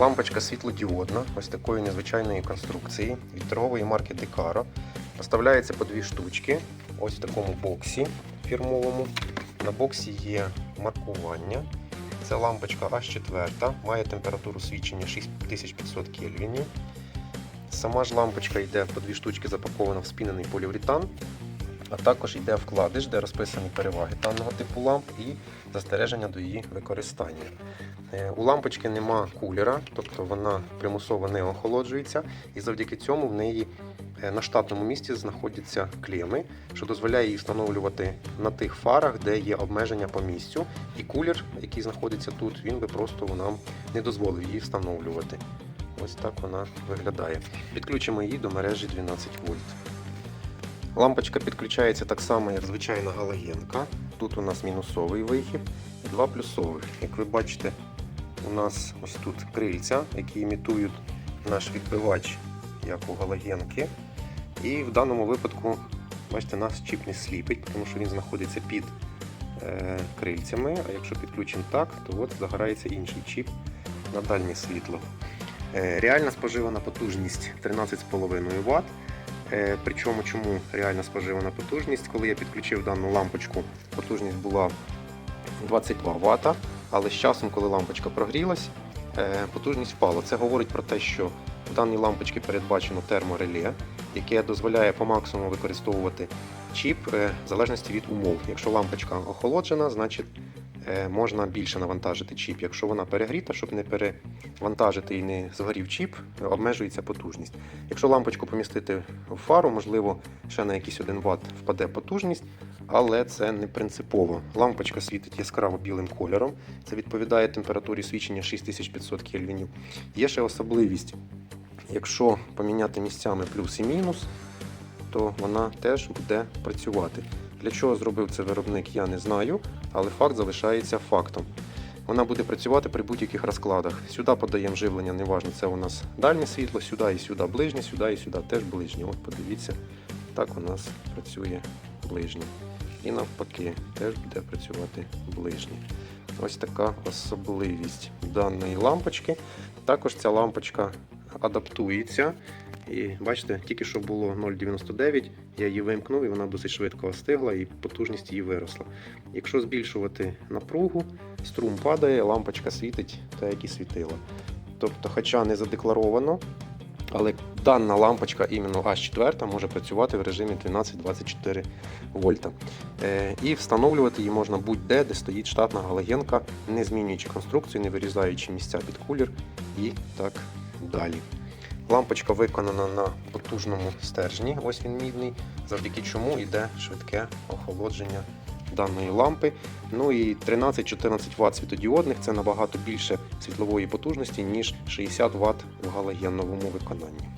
Лампочка світлодіодна, ось такої незвичайної конструкції від торгової марки Decaro. Поставляється по дві штучки. Ось в такому боксі фірмовому. На боксі є маркування. Це лампочка H4, має температуру свідчення 6500 кельвінів. Сама ж лампочка йде по дві штучки запакована в спінений поліуретан, а також йде вкладиш, де розписані переваги даного типу ламп і застереження до її використання. Е, У лампочки нема кулера, тобто вона примусово не охолоджується, і завдяки цьому в неї е, на штатному місці знаходяться клеми, що дозволяє її встановлювати на тих фарах, де є обмеження по місцю. І кулер, який знаходиться тут, він би просто нам не дозволив її встановлювати. Ось так вона виглядає. Підключимо її до мережі 12 вольт. Лампочка підключається так само, як звичайна галогенка. Тут у нас мінусовий вихід і два плюсових. Як ви бачите, у нас ось тут крильця, які імітують наш відбивач, як у галогенки. І в даному випадку, бачите, нас чіп не сліпить, тому що він знаходиться під е, крильцями. А якщо підключимо так, то от загорається інший чіп на дальнє світло. Е, Реальна споживана потужність 13,5 Вт. Е, Причому чому реальна споживана потужність? Коли я підключив дану лампочку, потужність була 22 Вт, але з часом, коли лампочка прогрілась, е, потужність впала. Це говорить про те, що в даній лампочці передбачено термореле, яке дозволяє по максимуму використовувати чіп е, в залежності від умов. Якщо лампочка охолоджена, значить можна більше навантажити чіп. Якщо вона перегріта, щоб не перевантажити і не згорів чіп, е, обмежується потужність. Якщо лампочку помістити в фару, можливо, ще на якийсь 1 Вт впаде потужність, але це не принципово. Лампочка світить яскраво білим кольором. Це відповідає температурі свічення 6500 кельвінів. Є ще особливість. Якщо поміняти місцями плюс і мінус, то вона теж буде працювати. Для чого зробив це виробник, я не знаю, але факт залишається фактом. Вона буде працювати при будь-яких розкладах. Сюди подаємо живлення, неважно, це у нас дальнє світло, сюди і сюди ближнє, сюди і сюди теж ближнє. От подивіться, так у нас працює ближнє. І навпаки, теж буде працювати ближнє. Ось така особливість даної лампочки. Також ця лампочка адаптується. І бачите, тільки що було 0,99, я її вимкнув і вона досить швидко остигла і потужність її виросла. Якщо збільшувати напругу, струм падає, лампочка світить та як і світила. Тобто, хоча не задекларовано, але дана лампочка іменно H4 може працювати в режимі 12-24 вольта. Е, І встановлювати її можна будь-де, де стоїть штатна галогенка, не змінюючи конструкцію, не вирізаючи місця під кулер і так далі. Лампочка виконана на потужному стержні, ось він мідний, завдяки чому йде швидке охолодження даної лампи. Ну і 13-14 Вт світодіодних це набагато більше світлової потужності, ніж 60 Вт в галогеновому виконанні.